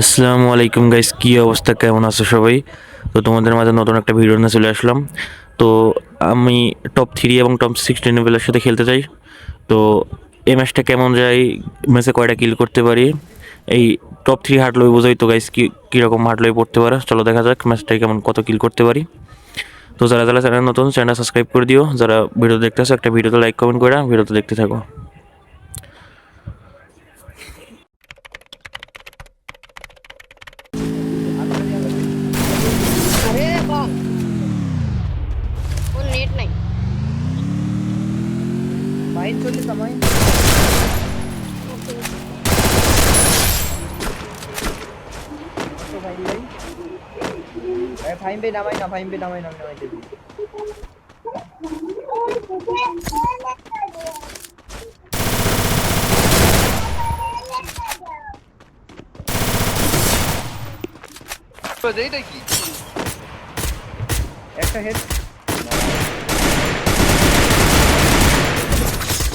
আসসালামু আলাইকুম গাইস কী অবস্থা? কেমন আছো সবাই? তো তোমাদের মাঝে নতুন একটা ভিডিও নিয়ে চলে আসলাম। তো আমি টপ থ্রি এবং টপ সিক্সটিন লেভেলের সাথে খেলতে চাই। তো এই ম্যাচটা কেমন যায়? ম্যাচে কয়টা কিল করতে পারি? এই টপ থ্রি হাঁটলোই বোঝাই তো গাইস কী কীরকম হাঁটলোই পড়তে পারে? চলো দেখা যাক ম্যাচটায় কেমন কত কিল করতে পারি। তো যারা যারা চ্যানেল নতুন চ্যানেল সাবস্ক্রাইব করে দিও। যারা ভিডিও দেখতেছো, একটা ভিডিওতে লাইক কমেন্ট করে ভিডিওতে দেখতে থাকো। ওর এ ফাইন বে নামাই না ফাইন বে নামাই না নামাই দেবি এইটা কি একটা হেড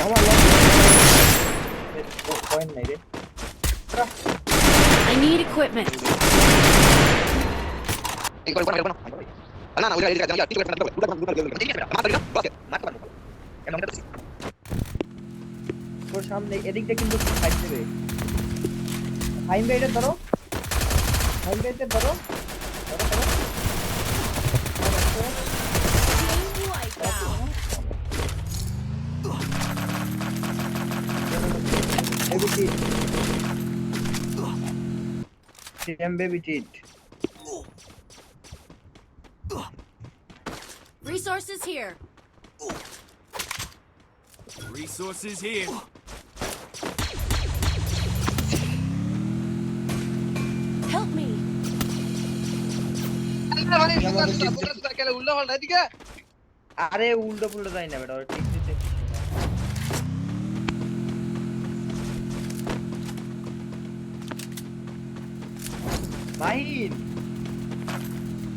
আমার লক পয়েন্ট নাই রে I need equipment. মার তোর সামনে এদিকটা কিন্তু ফাইট দেবে ফাইন বেডে ধরো ফাইন বেডে ধরো. Damn baby cheat. Resources here. Resources here. Help me. উল্টা পাল্টা এদিকে আরে উল্টো পুল্টো যাই না বেটা ওর ঠিক দিতে মাহিন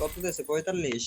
কত দেশে পঁয়তাল্লিশ